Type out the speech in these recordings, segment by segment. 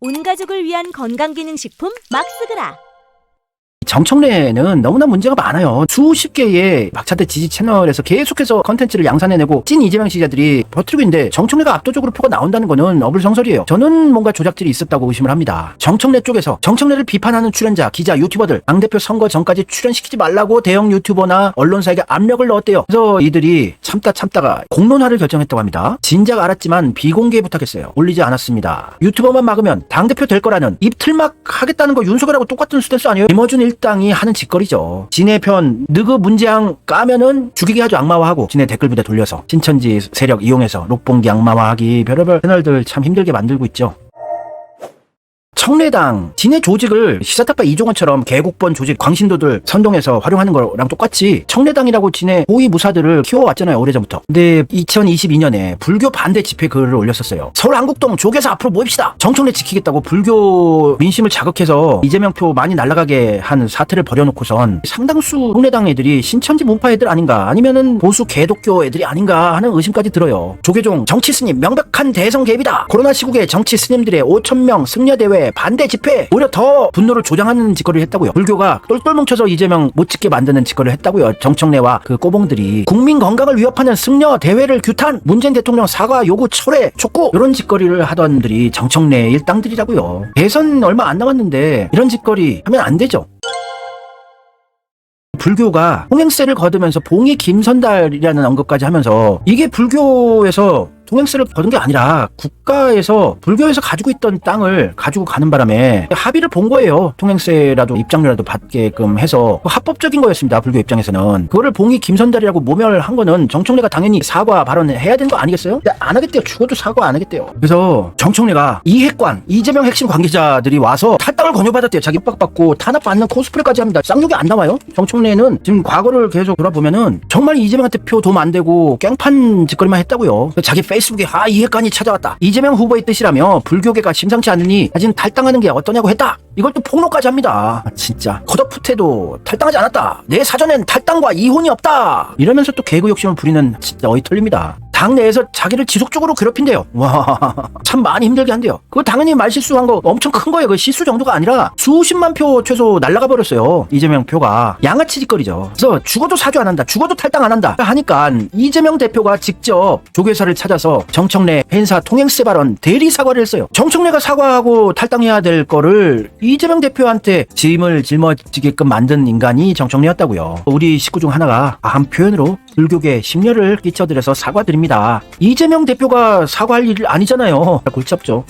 온 가족을 위한 건강기능식품 막스그라 정청래는 너무나 문제가 많아요. 수십 개의 박차대 지지 채널에서 계속해서 컨텐츠를 양산해내고 찐 이재명 지지자들이 버티고 있는데 정청래가 압도적으로 표가 나온다는 거는 어불성설이에요. 저는 뭔가 조작질이 있었다고 의심을 합니다. 정청래 쪽에서 정청래를 비판하는 출연자, 기자, 유튜버들 당 대표 선거 전까지 출연시키지 말라고 대형 유튜버나 언론사에게 압력을 넣었대요. 그래서 이들이 참다 참다가 공론화를 결정했다고 합니다. 진작 알았지만 비공개 부탁했어요. 올리지 않았습니다. 유튜버만 막으면 당 대표 될 거라는 입틀막 하겠다는 거 윤석열하고 똑같은 스탠스 아니에요? 김어준 일 당이 하는 짓거리죠. 진의 편 느그 문재앙 까면은 죽이게 하죠 악마화하고 진의 댓글 부대 돌려서 신천지 세력 이용해서 록봉기 악마화하기 별의별 채널들 참 힘들게 만들고 있죠. 청래당 진의 조직을 시사타파 이종원처럼 개국본 조직 광신도들 선동해서 활용하는 거랑 똑같이 청래당이라고 진의 고위 무사들을 키워왔잖아요 오래전부터. 근데 2022년에 불교 반대 집회 글을 올렸었어요. 서울 한국동 조계사 앞으로 모입시다! 정청래 지키겠다고 불교 민심을 자극해서 이재명 표 많이 날아가게 한 사태를 벌여놓고선 상당수 청래당 애들이 신천지 문파 애들 아닌가 아니면은 보수 개독교 애들이 아닌가 하는 의심까지 들어요. 조계종 정치 스님 명백한 대성 개입이다! 코로나 시국에 정치 스님들의 5천명 승려대회 반대 집회 오히려 더 분노를 조장하는 짓거리를 했다고요. 불교가 똘똘 뭉쳐서 이재명 못 찍게 만드는 짓거리를 했다고요. 정청래와 그 꼬봉들이. 국민 건강을 위협하는 승려 대회를 규탄 문재인 대통령 사과 요구 철회 촉구 이런 짓거리를 하던 들이 정청래 일당들이라고요. 대선 얼마 안 남았는데 이런 짓거리 하면 안 되죠. 불교가 통행세를 거두면서 봉이 김선달이라는 언급까지 하면서 이게 불교에서 통행세를 거둔 게 아니라 국가에서 불교에서 가지고 있던 땅을 가지고 가는 바람에 합의를 본 거예요. 통행세라도 입장료라도 받게끔 해서 합법적인 거였습니다. 불교 입장에서는 그거를 봉이 김선달이라고 모멸한 거는 정청래가 당연히 사과 발언해야 되는 거 아니겠어요? 안 하겠대요. 죽어도 사과 안 하겠대요. 그래서 정청래가 이핵관 이재명 핵심 관계자들이 와서 탈당을 권유받았대요. 자기 빡받고 탄압받는 코스프레까지 합니다. 쌍욕이 안 나와요? 정청래는 지금 과거를 계속 돌아보면은 정말 이재명한테 표 도움 안 되고 깽판 짓거리만 했다고요. 자기 페이스북에 아 이핵관이 찾아왔다. 이재명 후보의 뜻이라며 불교계가 심상치 않으니 사진 탈당하는 게 어떠냐고 했다. 이걸 또 폭로까지 합니다. 아, 진짜 컷오프태도 탈당하지 않았다. 내 사전엔 탈당과 이혼이 없다. 이러면서 또 개그 욕심을 부리는 진짜 어이 털립니다. 당 내에서 자기를 지속적으로 괴롭힌대요. 와, 참 많이 힘들게 한대요. 그거 당연히 말실수한 거 엄청 큰 거예요. 그 실수 정도가 아니라 수십만 표 최소 날라가 버렸어요. 이재명 표가. 양아치 짓거리죠. 그래서 죽어도 사죄 안 한다. 죽어도 탈당 안 한다. 하니까 이재명 대표가 직접 조계사를 찾아서 정청래 행사 통행세 발언 대리 사과를 했어요. 정청래가 사과하고 탈당해야 될 거를 이재명 대표한테 짐을 짊어지게끔 만든 인간이 정청래였다고요. 우리 식구 중 하나가 한 표현으로 불교계 심려를 끼쳐드려서 사과드립니다. 이재명 대표가 사과할 일 아니잖아요. 골치 아프죠.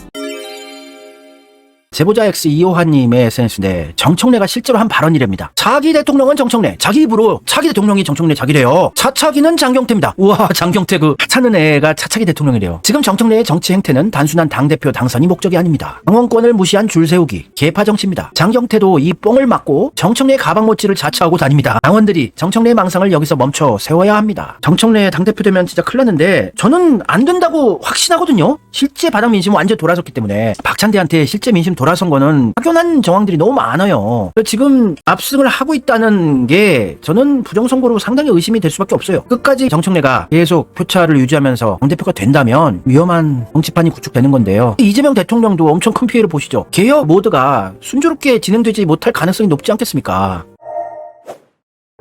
제보자 X 이호환님의 SNS인데 정청래가 실제로 한 발언이랍니다. 차기 대통령은 정청래, 자기 입으로 차기 대통령이 정청래 자기래요. 차차기는 장경태입니다. 우와 장경태 그 차는 애가 차차기 대통령이래요. 지금 정청래의 정치 행태는 단순한 당대표 당선이 목적이 아닙니다. 당원권을 무시한 줄 세우기, 개파 정치입니다. 장경태도 이 뽕을 맞고 정청래의 가방 모찌를 자처하고 다닙니다. 당원들이 정청래의 망상을 여기서 멈춰 세워야 합니다. 정청래 당대표 되면 진짜 큰일 났는데 저는 안 된다고 확신하거든요. 실제 바닥 민심은 완전 돌아섰기 때문에 박찬대한테 실제 민심 돌아 선 거는 확연한 정황들이 너무 많아요. 지금 압승을 하고 있다는 게 저는 부정선거로 상당히 의심이 될 수밖에 없어요. 끝까지 정청래가 계속 표차를 유지하면서 당대표가 된다면 위험한 정치판이 구축되는 건데요. 이재명 대통령도 엄청 큰 피해를 보시죠. 개혁 모드가 순조롭게 진행되지 못할 가능성이 높지 않겠습니까?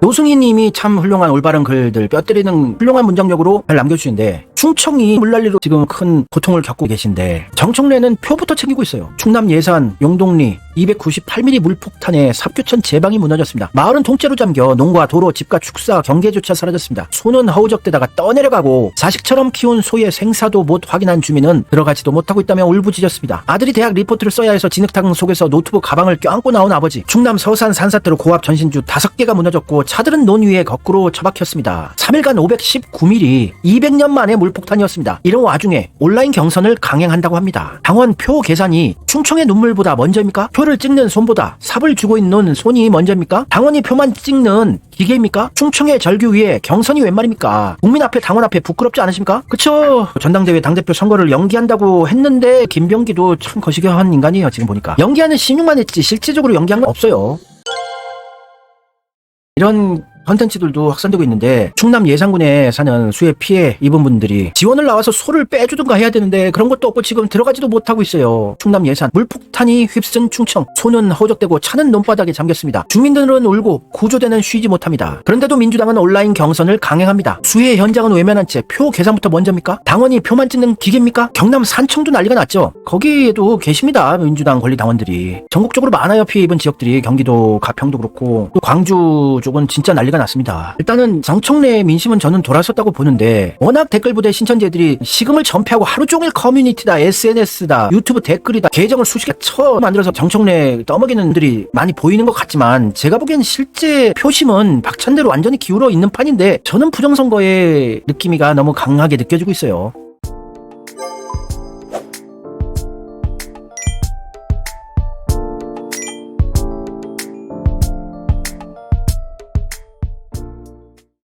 노승희 님이 참 훌륭한 올바른 글들 뼈 때리는 훌륭한 문장력으로 잘 남겨주시는데 충청이 물난리로 지금 큰 고통을 겪고 계신데 정청래는 표부터 챙기고 있어요. 충남 예산 용동리 298mm 물폭탄에 삽교천 제방이 무너졌습니다. 마을은 통째로 잠겨 농과 도로, 집과 축사, 경계조차 사라졌습니다. 소는 허우적대다가 떠내려가고 자식처럼 키운 소의 생사도 못 확인한 주민은 들어가지도 못하고 있다며 울부짖었습니다. 아들이 대학 리포트를 써야 해서 진흙탕 속에서 노트북 가방을 껴안고 나온 아버지. 충남 서산 산사태로 고압 전신주 5개가 무너졌고 차들은 논 위에 거꾸로 처박혔습니다. 3일간 519mm 200년 만에 물 폭탄이었습니다. 이런 와중에 온라인 경선을 강행한다고 합니다. 당원 표 계산이 충청의 눈물보다 먼저입니까? 표를 찍는 손보다 삽을 쥐고 있는 손이 먼저입니까? 당원이 표만 찍는 기계입니까? 충청의 절규 위에 경선이 웬 말입니까? 국민 앞에 당원 앞에 부끄럽지 않으십니까? 그쵸? 전당대회 당대표 선거를 연기한다고 했는데 김병기도 참 거시기한 인간이에요 지금 보니까 연기하는 신용만 했지 실질적으로 연기한 건 없어요 이런 컨텐츠들도 확산되고 있는데 충남 예산군에 사는 수해 피해 입은 분들이 지원을 나와서 소를 빼주든가 해야 되는데 그런 것도 없고 지금 들어가지도 못하고 있어요. 충남 예산 물폭탄이 휩쓴 충청 소는 허적되고 차는 논바닥에 잠겼습니다. 주민들은 울고 구조대는 쉬지 못합니다. 그런데도 민주당은 온라인 경선을 강행합니다. 수해 현장은 외면한 채 표 계산부터 먼저입니까? 당원이 표만 찍는 기계입니까? 경남 산청도 난리가 났죠. 거기에도 계십니다. 민주당 권리 당원들이 전국적으로 많아요 피해 입은 지역들이 경기도 가평도 그렇고 또 광주 쪽은 진짜 난리가 났습니다. 일단은 정청래 민심은 저는 돌아섰다고 보는데 워낙 댓글 부대 신천지들이 시금을 전폐하고 하루 종일 커뮤니티다 SNS다 유튜브 댓글이다 계정을 수십 개쳐 만들어서 정청래 떠먹이는 분들이 많이 보이는 것 같지만 제가 보기엔 실제 표심은 박찬대로 완전히 기울어 있는 판인데 저는 부정선거의 느낌이가 너무 강하게 느껴지고 있어요.